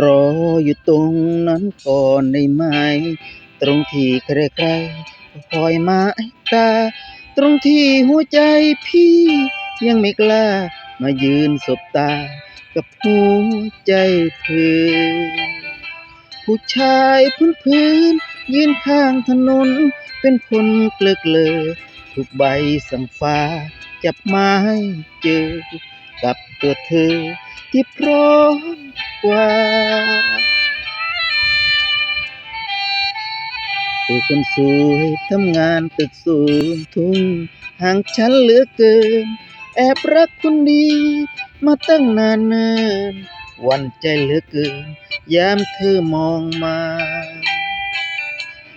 รออยู่ตรงนั้นก่อนได้ไหม ตรงที่ใครๆคอยมาตา ตรงที่หัวใจพี่ ยังไม่กล้า มายืนสบตา กับหัวใจเธอผู้ชายพื้นพื้นยืนข้างถนน เป็นคนเกลือเกลอทุกใบสั่งฟ้า จับไม้เจอ กับตัวเธอที่พร้อม กว่าตัวคนสวยทำงานตึกสูงทุ่งห่างฉันเหลือเกิน แอบรักคนดี มาตั้งนานเนินวันใจเหลือเกิน ยามเธอมองมา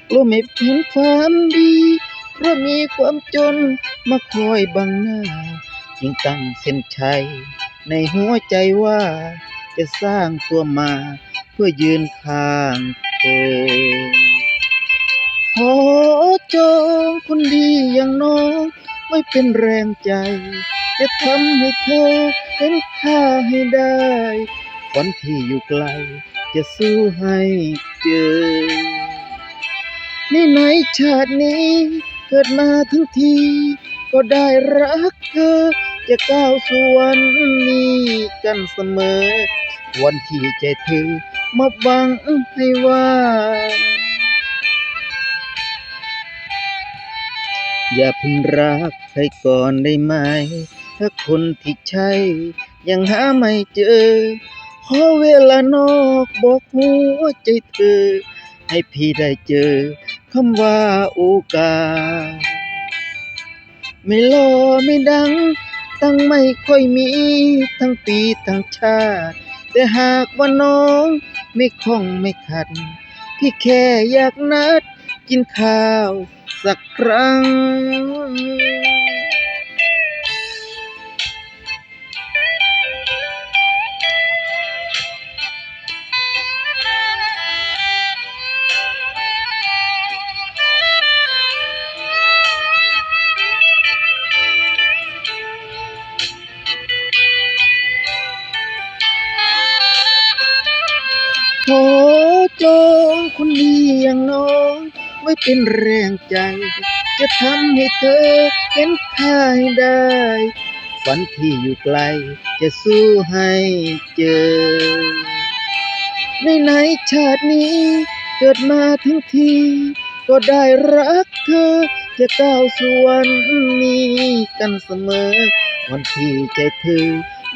กลัวไม่เห็นความดีเพราะมีความจนมาคอยบังหน้า ยิ่งตั้งเส้นชัยในหัวใจว่า จะสร้างตัวมา เพื่อยืนข้างเธอขอจองคนดีอย่างน้องไว้เป็นแรงใจ จะทำให้เธอเห็นค่าให้ได้ฝันที่อยู่ไกล จะสู้ให้เจอนี่ในชาตินี้เกิดมาทั้งที ก็ได้รักเธอ จะก้าวสู่วันนี้กันเสมอ วันที่ใจเธอมาบังให้ว่าอย่าเพิ่งรักใครก่อนได้ไหม ถ้าคนที่ใช่ ยังหาไม่เจอ ขอเวลานอกบอกหัวใจเธอ ให้พี่ได้เจอคำว่าโอกาส ไม่หล่อไม่ดัง ตั้งไม่ค่อยมี ทั้งปีทั้งชาติ แต่หากว่าน้องไม่คล่องไม่ขัด พี่แค่อยากนัดกินข้าวสักครั้ง ขอจองคนดีอย่างน้องไว้เป็นแรงใจ จะทำให้เธอเห็นค่าให้ได้ ฝันที่อยู่ไกลจะสู้ให้เจอ ในในชาตินี้เกิดมาทั้งที ก็ได้รักเธอ จะก้าวสู่วันนี้กันเสมอ วันที่ใจเธอ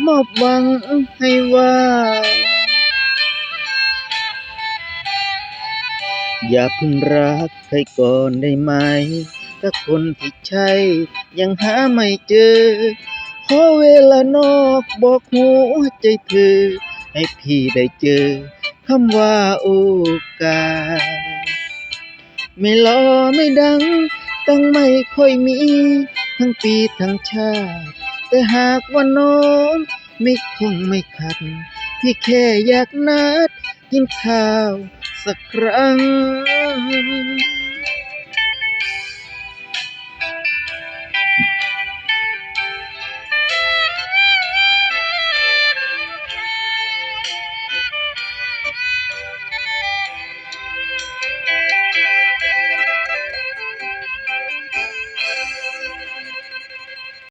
มอบหวังให้ว่า อย่าเพิ่งรักใครก่อนได้ไหม ถ้าคนที่ใช่ยังหาไม่เจอ ขอเวลานอกบอกหัวใจเธอ ให้พี่ได้เจอคำว่าโอกาส ไม่หล่อไม่ดัง ตั้งไม่ค่อยมี ทั้งปีทั้งชาติ แต่หากว่าน้องไม่คงไม่ขัด พี่แค่อยากนัดกินข้าว สักครั้ง